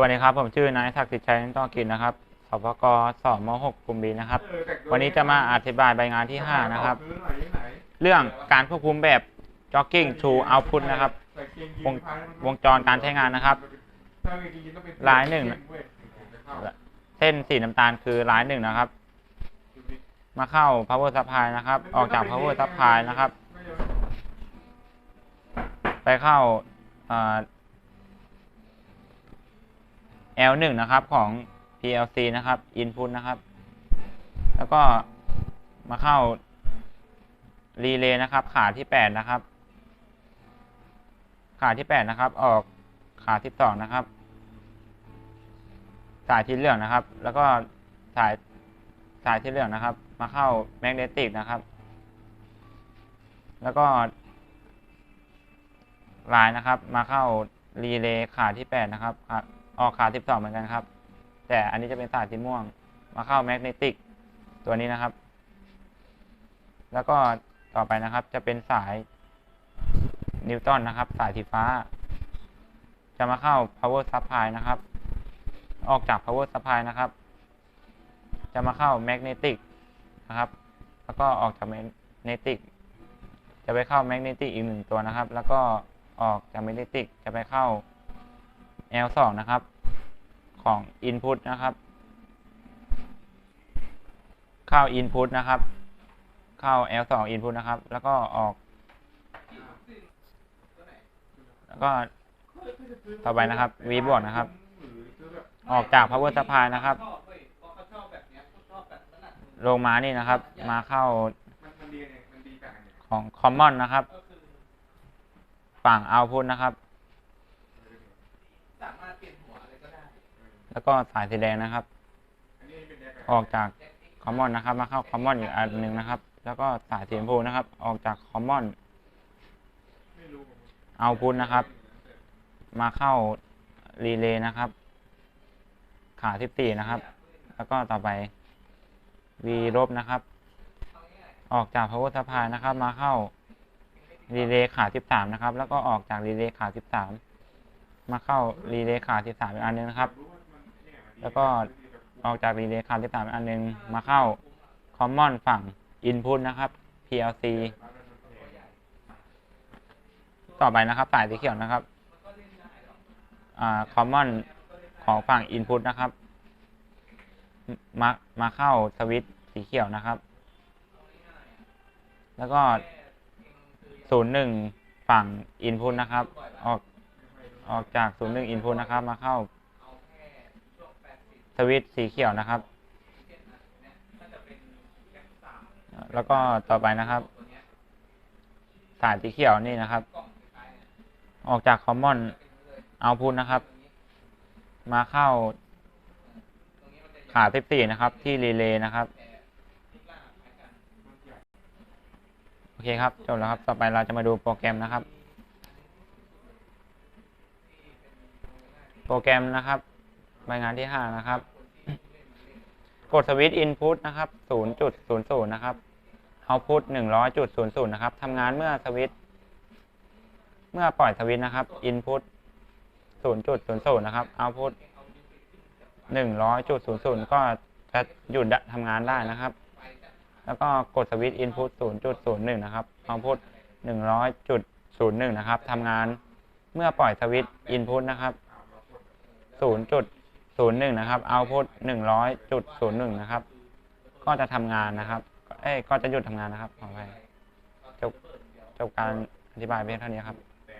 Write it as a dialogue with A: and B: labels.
A: วัสดีครับ ผมชื่อนายศักดิ์สิทธิ์ชัยต้อกินนะครับสปกสม6กลุ่มบีนะครับ วันนี้จะมาอธิบายใบงานที่ 5 นะครับ เรื่องการควบคุมแบบ jogging to output นะครับวงวงจรการใช้งานนะครับลายหนึ่งเส้นสีน้ำตาลคือลายหนึ่งนะครับ มาเข้า power supply นะครับ ออกจาก power supply นะครับ ไปเข้าอ่อ L1 นะครับของ PLC นะครับ input นะครับ แล้วก็มาเข้ารีเลย์นะครับ ขาที่ 8 นะครับ ขาที่ 8 นะครับ ออกขาที่2นะครับ สายที่เหลืองนะครับ แล้วก็สายสายที่เหลืองนะครับ มาเข้าแมกเนติกนะครับ แล้วก็ลายนะครับ มาเข้ารีเลย์ขาที่ 8 นะครับ ออกขา12 เหมือนกันครับ แต่อันนี้จะเป็นสายสีม่วง มาเข้าแมกเนติกตัวนี้นะครับ แล้วก็ต่อไปนะครับ จะเป็นสายนิวตันนะครับ สายสีฟ้า จะมาเข้า power supply นะครับ ออกจาก power supply นะครับ จะมาเข้า magnetic นะครับ แล้วก็ออกจาก magnetic จะไปเข้า magnetic อีกหนึ่งตัวนะครับ แล้วก็ออกจาก magnetic จะไปเข้า L2 นะครับ ของ input นะครับ เข้า input นะครับ เข้า L2 input นะครับ แล้วก็ออก แล้วก็ต่อไปนะครับ V บวกนะครับ ออกจาก power supply นะครับ ลงมานี่นะครับ มาเข้าของ common นะครับ ฝั่ง output นะครับ แล้วก็สายสีแดงนะครับ ออกจาก common นะครับ มาเข้า common อีกอันหนึ่งนะครับ แล้วก็สายสีชมพูนะครับ ออกจาก common output นะครับ มาเข้า relay นะครับ ขาที่สี่นะครับ แล้วก็ต่อไป V ลบนะครับ ออกจาก power supply นะครับ มาเข้า relay ขาที่สามนะครับ แล้วก็ออกจาก relay ขาที่สามมาเข้า relay ขาที่สามอีกอันหนึงนะครับ แล้วก็ออกจาก relay ขาที่สามอีกอันหนึงมาเข้า common ฝั่ง input นะครับ PLC ต่อไปนะครับสายสีเขียวนะครับอ่า common ของฝั่ง input นะครับ มามาเข้าสวิตสีเขียวนะครับ แล้วก็ศูนย์หนึ่งฝั่ง input นะครับ ออกออกจากศูนย์หนึ่ง input นะครับ มาเข้า สวิตสีเขียวนะครับ แล้วก็ต่อไปนะครับ สายสีเขียวนี่นะครับ ออกจาก common output นะครับ มาเข้า ขาที่สี่นะครับ ที่รีเลย์นะครับโอเคครับจบแล้วครับ ต่อไปเราจะมาดูโปรแกรมนะครับ โปรแกรมนะครับ ใบงานที่ห้านะครับ กดสวิตช์ input นะครับศูนย์จุดศูนย์ศูนย์นะครับ output หนึ่งร้อยจุดศูนย์ศูนย์นะครับทำงานเมื่อสวิตช์เมื่อปล่อยสวิตช์นะครับ input ศูนย์จุดศูนย์ศูนย์นะครับ output หนึ่งร้อยจุดศูนย์ศูนย์ก็จะหยุดทำงานได้นะครับ แล้วก็กดสวิตช์ input ศูนย์จุดศูนย์หนึ่งนะครับ output หนึ่งร้อยจุดศูนย์หนึ่งนะครับทำงานเมื่อปล่อยสวิตช์ input นะครับศู นย์จุดศูนย์หนึ่งนะครับ output หนึ่งร้อยจุดศูนย์หนึ่งนะครับ ก็จะทำงานนะครับ เอ้ยก็จะหยุดทำงานนะครับขอไปจบจบการอธิบายเพียงเท่านี้ครับ